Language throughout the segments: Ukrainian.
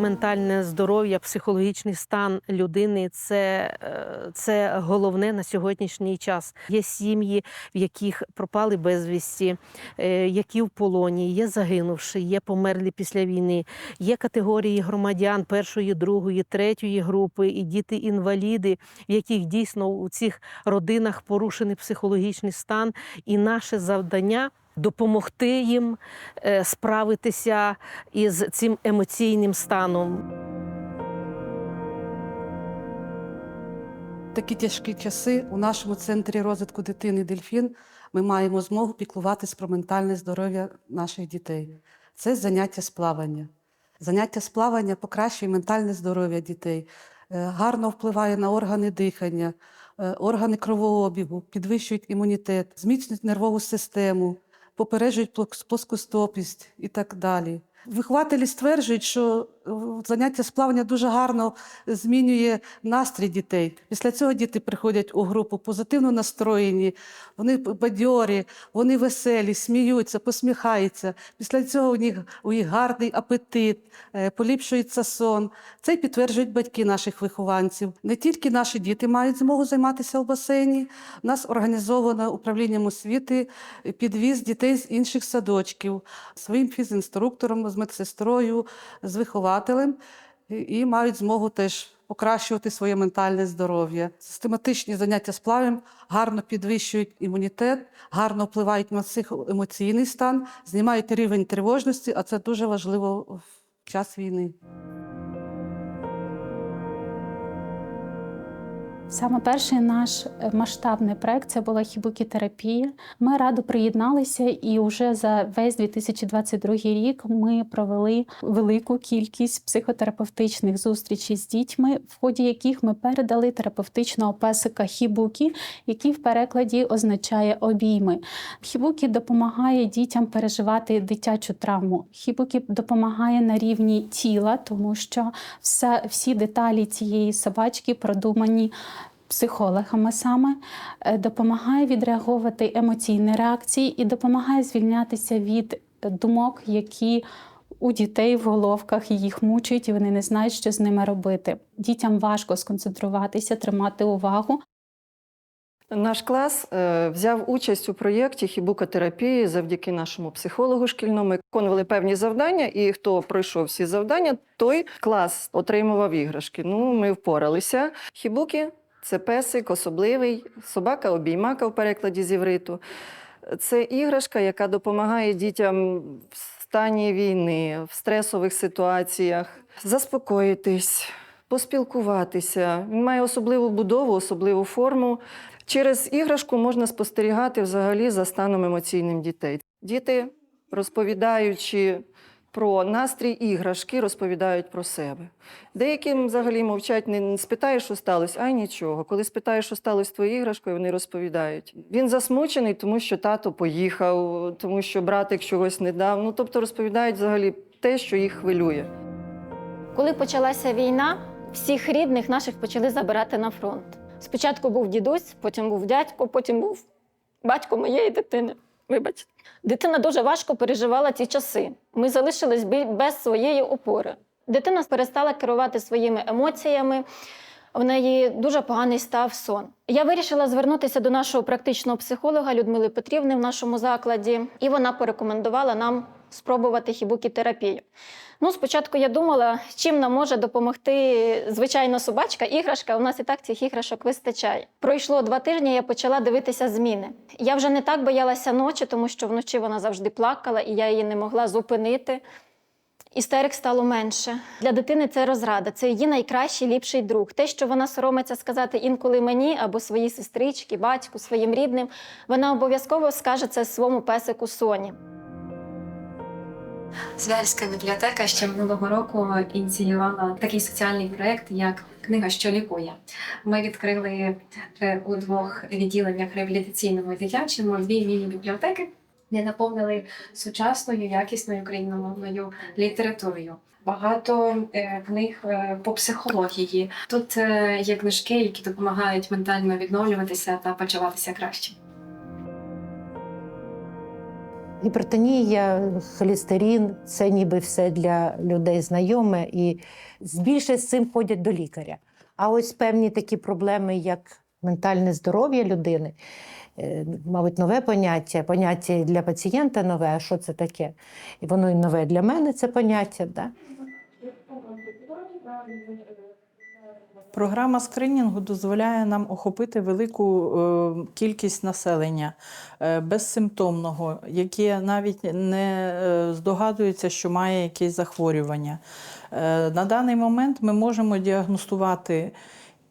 Ментальне здоров'я, психологічний стан людини це, е, це головне на сьогоднішній час. Є сім'ї, в яких пропали безвісті, е, які в полоні, є загинувши, є померлі після війни. Є категорії громадян першої, другої, третьої групи і діти-інваліди, в яких дійсно у цих родинах порушений психологічний стан. І наше завдання допомогти їм е, справитися із цим емоційним станом. такі тяжкі часи у нашому центрі розвитку дитини Дельфін ми маємо змогу піклуватись про ментальне здоров'я наших дітей. Це заняття з плавання. Заняття з плавання покращує ментальне здоров'я дітей, е, гарно впливає на органи дихання, е, органи кровообігу, підвищують імунітет, зміцнюють нервову систему, попереджують плос- плоскостопість і так далі. Вихователі стверджують, що е, заняття з плавання дуже гарно змінює настрій дітей. Після цього діти приходять у групу позитивно настроєні, вони бадьорі, вони веселі, сміються, посміхаються. Після цього у них, у них гарний апетит, е, поліпшується сон. Це підтверджують батьки наших вихованців. Не тільки наші діти мають змогу займатися в басейні. У нас організовано управлінням освіти підвіз дітей з інших садочків своїм фізінструктором, з медсестрою, з вихователем і- мають змогу теж покращувати своє ментальне здоров'я. Систематичні заняття з плавом гарно підвищують імунітет, гарно впливають на психоемоційний стан, знімають рівень тривожності, а це дуже важливо в час війни. Саме перший наш е, масштабний проект це була хібукітерапія. Ми радо приєдналися, і вже за весь 2022 рік ми провели велику кількість психотерапевтичних зустрічей з дітьми, в ході яких ми передали терапевтичного песика хібукі, який в перекладі означає обійми. Хібукі допомагає дітям переживати дитячу травму. Хібукі допомагає на рівні тіла, тому що все, всі деталі цієї собачки продумані психологами саме, е, допомагає відреагувати емоційні реакції і допомагає звільнятися від думок, які у дітей в головках їх мучують, і вони не знають, що з ними робити. Дітям важко сконцентруватися, тримати увагу. Наш клас е, взяв участь у проєкті хібукотерапії завдяки нашому психологу шкільному. Ми Виконували певні завдання, і хто пройшов всі завдання, той клас отримував іграшки. Ну, ми впоралися. Хібуки це песик особливий, собака-обіймака в перекладі з івриту. Це іграшка, яка допомагає дітям в стані війни, в стресових ситуаціях заспокоїтись, поспілкуватися. Він має особливу будову, особливу форму. Через іграшку можна спостерігати взагалі за станом емоційним дітей. Діти, розповідаючи про настрій іграшки, розповідають про себе. Деяким взагалі мовчать, не спитаєш, що сталося, а нічого. Коли спитаєш, що сталося з твоєю іграшкою, вони розповідають. Він засмучений, тому що тато поїхав, тому що братик чогось не дав. Ну тобто розповідають взагалі те, що їх хвилює. Коли почалася війна, всіх рідних наших почали забирати на фронт. Спочатку був дідусь, потім був дядько, потім був батько моєї дитини. Вибачте. Дитина дуже важко переживала ці часи. Ми залишились без своєї опори. Дитина перестала керувати своїми емоціями. В неї дуже поганий став сон. Я вирішила звернутися до нашого практичного психолога Людмили Петрівни в нашому закладі, і вона порекомендувала нам спробувати хібукітерапію. Ну, спочатку я думала, чим нам може допомогти звичайно собачка, іграшка. У нас і так цих іграшок вистачає. Пройшло два тижні, я почала дивитися зміни. Я вже не так боялася ночі, тому що вночі вона завжди плакала, і я її не могла зупинити. Істерик стало менше. Для дитини це розрада, це її найкращий, ліпший друг. Те, що вона соромиться сказати інколи мені або своїй сестричці, батьку, своїм рідним, вона обов'язково скаже це своєму песику Соні. Звяльська бібліотека ще минулого року ініціювала такий соціальний проєкт, як Книга, що лікує. Ми відкрили у двох відділеннях реабілітаційному і дитячому дві міні-бібліотеки, де наповнили сучасною, якісною україномовною літературою. Багато е, книг е, по психології. Тут е, є книжки, які допомагають ментально відновлюватися та почуватися краще. Гіпертонія, холестерин це ніби все для людей знайоме, і більше з цим ходять до лікаря. А ось певні такі проблеми, як ментальне здоров'я людини, е, мабуть, нове поняття, поняття для пацієнта нове, а що це таке? І воно і нове для мене це поняття. Да? Програма скринінгу дозволяє нам охопити велику е, кількість населення е, безсимптомного, яке навіть не е, здогадується, що має якесь захворювання. На даний момент ми можемо діагностувати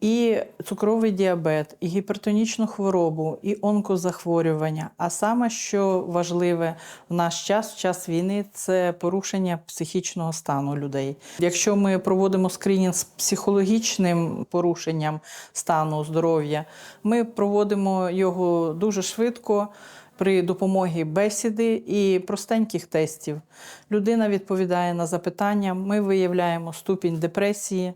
і цукровий діабет, і гіпертонічну хворобу, і онкозахворювання. А саме, що важливе в наш час, в час війни, це порушення психічного стану людей. Якщо ми проводимо скринінг з психологічним порушенням стану здоров'я, ми проводимо його дуже швидко. При допомогі бесіди і простеньких тестів людина відповідає на запитання. Ми виявляємо ступінь депресії.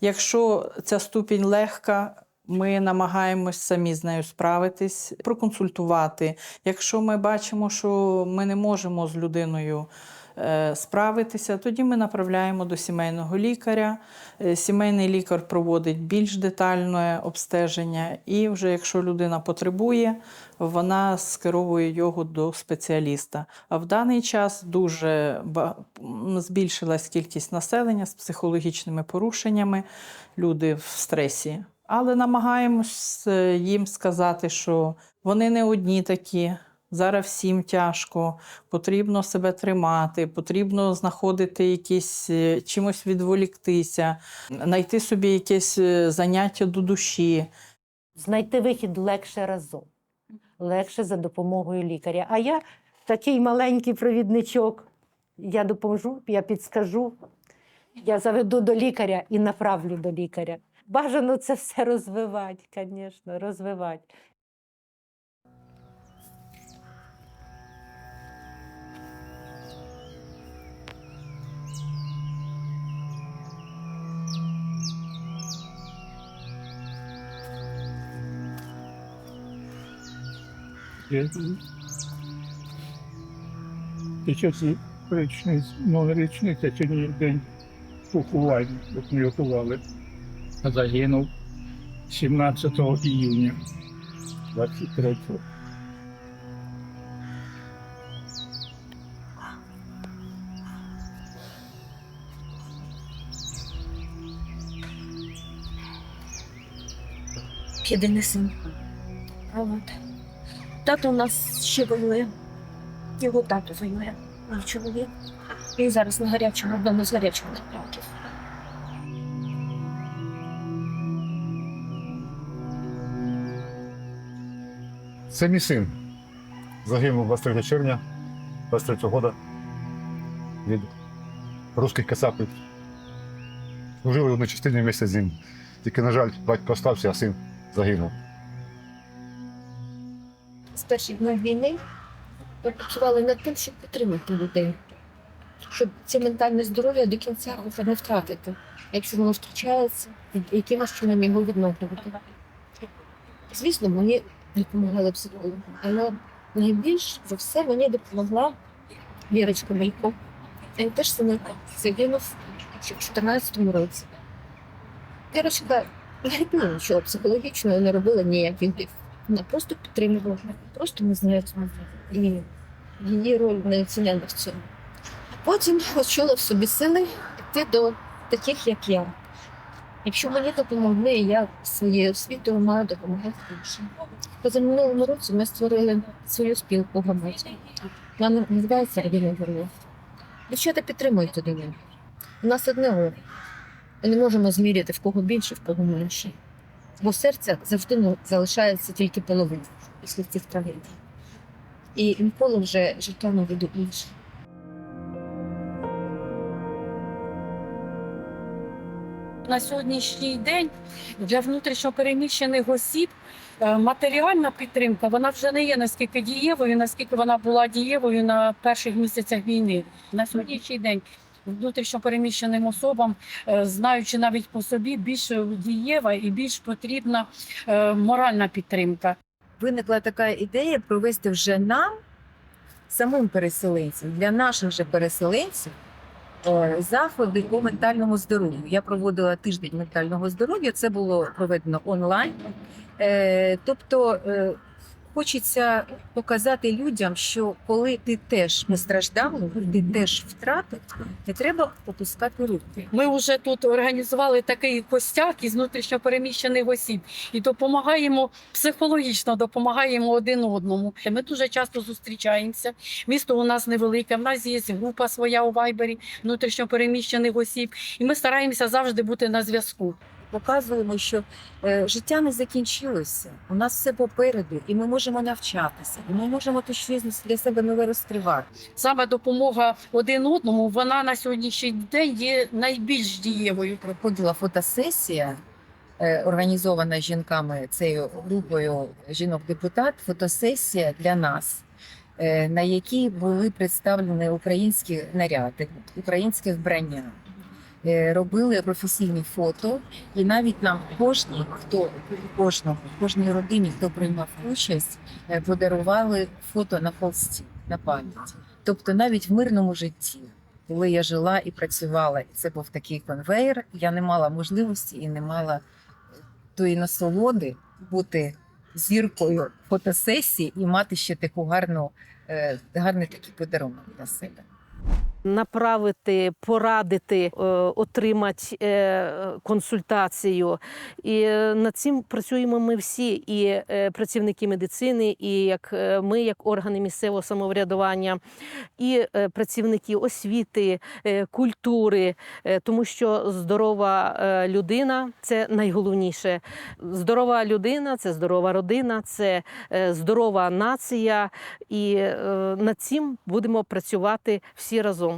Якщо ця ступінь легка, ми намагаємось самі з нею справитись, проконсультувати. Якщо ми бачимо, що ми не можемо з людиною справитися, тоді ми направляємо до сімейного лікаря. Е, Сімейний лікар проводить більш детальне обстеження, і вже якщо людина потребує, вона скеровує його до спеціаліста. А в даний час дуже збільшилась кількість населення з психологічними порушеннями, люди в стресі. Але намагаємось е, їм сказати, що вони не одні такі. Зараз всім тяжко, потрібно себе тримати, потрібно знаходити якісь е, чимось відволіктися, знайти собі якесь е, заняття до душі. Знайти вихід легше разом, легше за допомогою лікаря. А я такий маленький провідничок. Я допоможу, я підскажу, я заведу до лікаря і направлю до лікаря. Бажано це все розвивати, звісно, розвивати. Під час річниць, ну, річниця сьогодні день поховання, як ми готували. Загинув 17 іюня 23-го. єдиний син. А от. Тато у нас ще воює. Його тато воює. Мій чоловік. Він зараз на гарячому, одному з гарячих напрямків. Це мій син. Загинув 23 червня 23 года від русських кацапів. Служили в одній частині місяць з. Тільки, на жаль, батько остався, а син загинув. З перших днів війни ми працювали над тим, щоб підтримати людей, щоб це ментальне здоров'я до кінця вже не втратити. Якщо воно втрачається, якимось чином його відновлювати. Звісно, мені допомагали психологи, але найбільш за все мені допомогла Вірочка Мелько. Він теж синок загинув ще в 2014 році. Вірочка не робила нічого психологічного, не робила див. Вона просто підтримувала, просто не знаю. І її роль не оцінена в цьому. Потім відчула в собі сили йти до таких, як я. Якщо мені допомогли, я своєю освітою маю допомагати іншим. Позаминулому році ми створили свою спілку громадську. Вона називається Родина Героїв. Дівчата підтримують один. У нас одне. Ми не можемо зміряти в кого більше, в кого менше. Бо серця завжди ну, залишається тільки половина після цих трагедій. І інколи вже життя не буде інше. на сьогоднішній день для внутрішньопереміщених осіб е, матеріальна підтримка вона вже не є наскільки дієвою, наскільки вона була дієвою на перших місяцях війни. На сьогоднішній день внутрішньопереміщеним особам, е, знаючи навіть по собі, більш дієва і більш потрібна е, моральна підтримка. виникла така ідея провести вже нам самим переселенцям, для наших же переселенців е, заходи по ментальному здоров'ю. Я проводила тиждень ментального здоров'я. Це було проведено онлайн. Тобто хочеться показати людям, що коли ти теж постраждав, ти теж втратив, не треба опускати руки. Ми вже тут організували такий костяк із внутрішньопереміщених осіб і допомагаємо психологічно, допомагаємо один одному. Ми дуже часто зустрічаємося. Місто у нас невелике. В нас є група своя у вайбері внутрішньопереміщених осіб, і ми стараємося завжди бути на зв'язку. Показуємо, що е, життя не закінчилося. У нас все попереду, і ми можемо навчатися, і ми можемо то щось для себе нове розкривати. Саме допомога один одному, вона на сьогоднішній день є найбільш дієвою. Проходила фотосесія, е, організована жінками цією групою жінок-депутат. Фотосесія для нас, е, на якій були представлені українські наряди, українське вбрання. Е, Робили професійні фото, і навіть нам кожній, хто кожному, кожній родині, хто приймав участь, е, подарували фото на холсті на пам'ять. Тобто навіть в мирному житті, коли я жила і працювала, і це був такий конвейер, я не мала можливості і не мала тої насолоди бути зіркою фотосесії і мати ще таку гарну, е, гарний такий подарунок для себе. Направити, порадити, е, отримати е, консультацію. І е, над цим працюємо ми всі, і працівники медицини, і як ми, як органи місцевого самоврядування, і працівники освіти, культури, тому що здорова людина це найголовніше. Здорова людина це здорова родина, це здорова нація, і над цим будемо працювати всі разом.